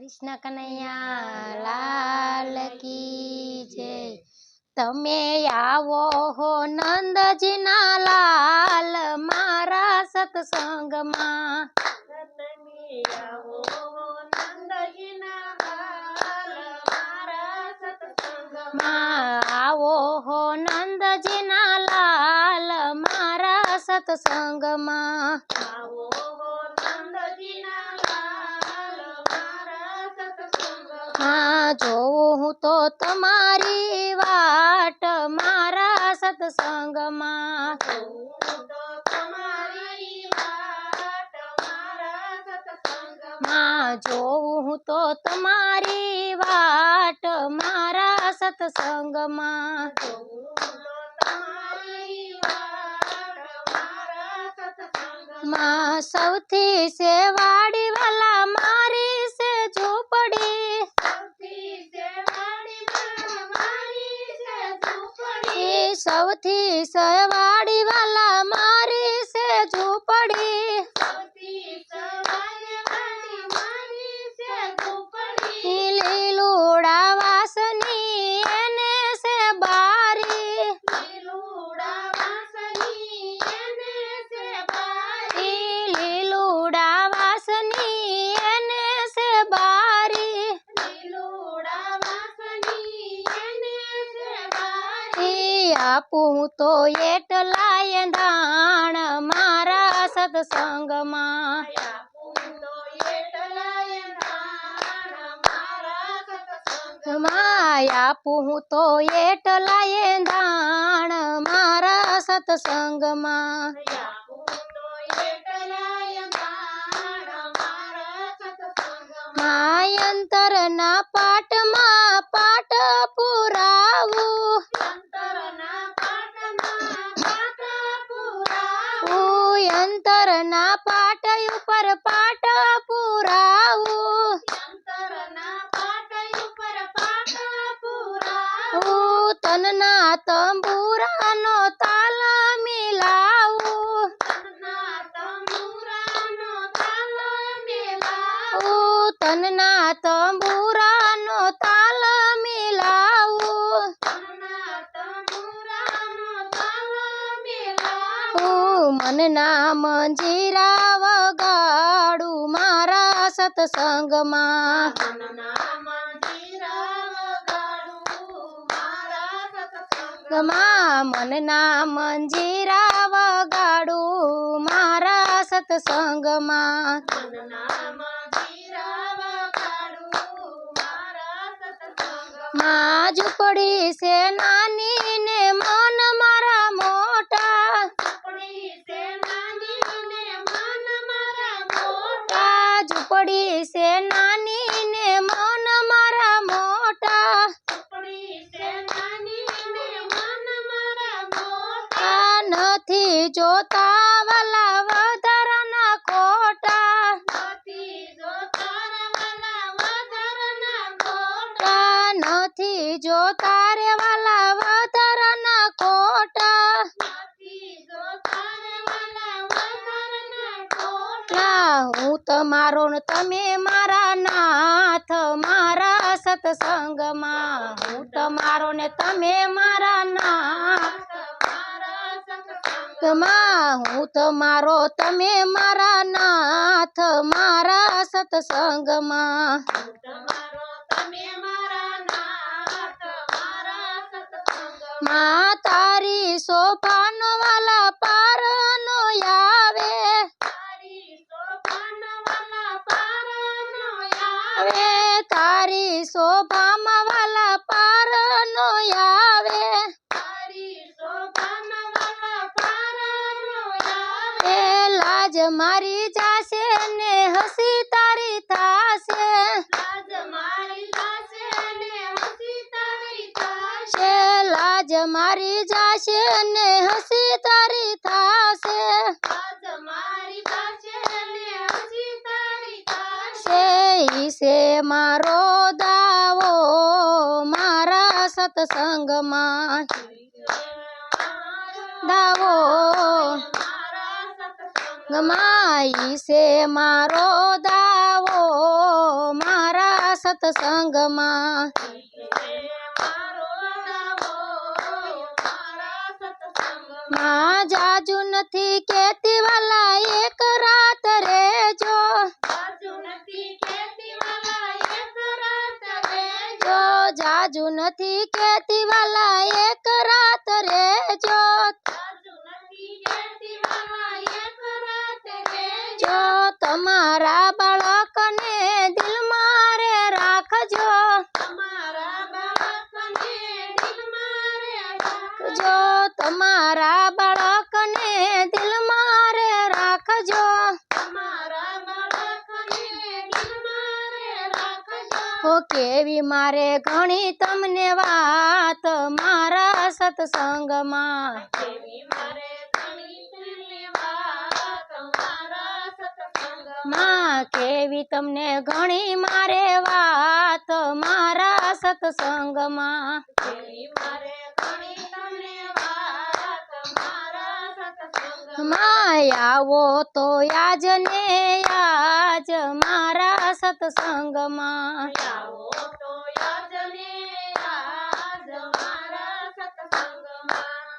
કૃષ્ણ કનૈયા લાલ કી જય. તમે આવો હો નંદજીના લાલ મારા સત્સંગમાં. તમે આવો નંદજીના લાલ મારા સત્સંગમાં. આવો હો નંદજીના લાલ મારા સત્સંગમાં આવો નંદજીના લાલ મારા સત્સંગમાં માં જોઉં હું તો તમારી વાટ મારા સત્સંગમાં હું તો તમારી વાટ મારા સત્સંગમાં માં જોઉં હું તો તમારી વાટ મારા સત્સંગમાં હું તો તમારી વાટ મારા સત્સંગમાં માં સૌથી સેવાડી વાલા મારી છે ઝૂંપડી સૌથી સેવાડીમાં મારી છે ઝૂંપડી એ સૌથી સવાડી વાલા મારી છે ઝૂંપડી આપું તો એટલાય દાણ મારા સત્સંગમાં. આપું તો એટલાય દાણ મારા સત્સંગમાં. માં આપું તો એટલાય દાણ મારા સત્સંગમાં આપું તો એટલાય દાણ મારા સત્સંગમાં માયંતરના પાટમાં પાટ પુરાવું અંતરના પાટમાં પાટ પુરાવો અંતરના પાટ ઉપર પાટ પુરાવું અંતરના પાટ ઉપર પાટ પુરાવો તનના તંબુરાનો તાલ મિલાવું તનના તંબુરાનો તાલ મેલાવો તનના તંબુરાનો તાલ મિલાવું. મેલાવો મનના મંજીરા વગાડું મારા સત્સંગમાં. ગમા મનના મંજીરા વગાડું મારા સત્સંગમાં મનના મંદિરા વગાડું મારા સત્સંગ માં ઝૂંપડી છે નાની ને મન મારા મોટા. ઝૂંપડી છે નાની ને મન મારા મોટા. નથી ઝૂંપડી છે નાની ને મન મારા મોટા ઝૂંપડી છે નાની ને મન મારા મોટા આ નથી જોતા વાલા વધારાના ખોટા નથી જો તારા વાલા વધારના ખોટા આ નથી જોતા રે વાલા વધારાના ખોટા નથી જો તારે વાલા વધારના કોટા. હું તમારો ને તમે મારા નાથ, મારા સત્સંગમાં. હું તમારો ને તમે મારા નાથ. માં, હું તમારો તમે મારા નાથ, મારા સત્સંગમાં તમારો તમે મારા નાથ મારા સત્સંગ માં તારી શોભાનો વાલા પારનો આવે. આવે તારી શોભામાં વાલા પારનો આવે. એ લાજ મારી જાશે ને હસી તારી થાશે લાજ મારી જાશે ને હસી તારી થાશે છે લાજ મારી જાશે ને હસી તારી થાશે ને હસી તારી થાશે. છે મારો દાવો મારા સત્સંગમાં. દાવો. ગમાઈ છે મારો દાવો મારા સત્સંગમાં. માં જાજુ નથી કેતી વાલા એક રાત રેજો બાજુ નથી કેતી વાલા એક રાત રહેજો જો જાજુ નથી કેતી વાલા એક રાત રેજો બાજુ નથી કેતી વાલા એક રાત રહેજો જો તમારા મારે ઘણી તમને વાત મારા સત્સંગમાં. માં કેવી તમને ઘણી મારે વાત મારા સત્સંગમાં. દેવી મારે ઘણી તમને વાત મારા સત્સંગમાં માં આવો તો યાજ ને યાજ મારા સત્સંગમાં આવો તો યાદને યાદ મારા સત્સંગમાં